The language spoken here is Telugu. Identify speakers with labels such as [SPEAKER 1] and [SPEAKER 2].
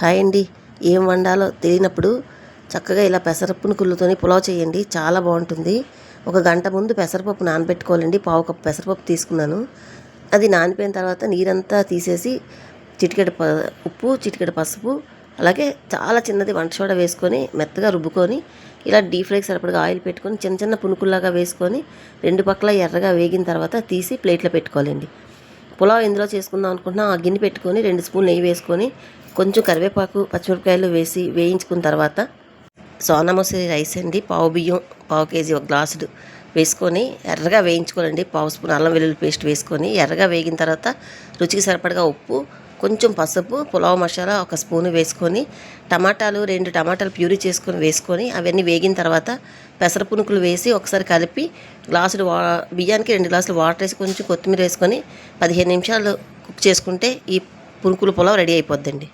[SPEAKER 1] హాయ్ అండి ఏం వండాలో తెలియనప్పుడు చక్కగా ఇలా పెసర కుళ్ళుతోని పులావ్ చేయండి. చాలా బాగుంటుంది. ఒక గంట ముందు పెసరపప్పు నానబెట్టుకోవాలండి. పావు కప్పు పెసరపప్పు తీసుకున్నాను. అది నానిపోయిన తర్వాత నీరంతా తీసేసి చిటికెడ ప ఉప్పు చిటికెడ పసుపు అలాగే చాలా చిన్నది వంట సోడా వేసుకొని మెత్తగా రుబ్బుకొని ఇలా డీప్ ఫ్రైకి సరిపడగా ఆయిల్ పెట్టుకొని చిన్న చిన్న పునుకుల్లాగా వేసుకొని రెండు పక్కల ఎర్రగా వేగిన తర్వాత తీసి ప్లేట్లో పెట్టుకోవాలండి. పులావ్ ఇందులో చేసుకుందాం అనుకుంటున్నా. ఆ గిన్నె పెట్టుకొని రెండు స్పూన్లు నెయ్యి వేసుకొని కొంచెం కరివేపాకు పచ్చిమిరపకాయలు వేసి వేయించుకున్న తర్వాత సోనా మసూరి రైస్ అండి పావు బియ్యం పావు కేజీ ఒక గ్లాసుడు వేసుకొని ఎర్రగా వేయించుకోవాలండి. పావు స్పూన్ అల్లం వెల్లుల్లి పేస్ట్ వేసుకొని ఎర్రగా వేగిన తర్వాత రుచికి సరిపడగా ఉప్పు కొంచెం పసుపు పులావ్ మసాలా ఒక స్పూన్ వేసుకొని టమాటాలు రెండు టమాటాలు ప్యూరీ చేసుకొని వేసుకొని అవన్నీ వేగిన తర్వాత పెసర పునుకులు వేసి ఒకసారి కలిపి గ్లాసులు వా బియ్యానికి రెండు గ్లాసులు వాటర్ వేసి కొంచెం కొత్తిమీర వేసుకొని పదిహేను నిమిషాలు కుక్ చేసుకుంటే ఈ పునుకుల పులావ్ రెడీ అయిపోద్దండి.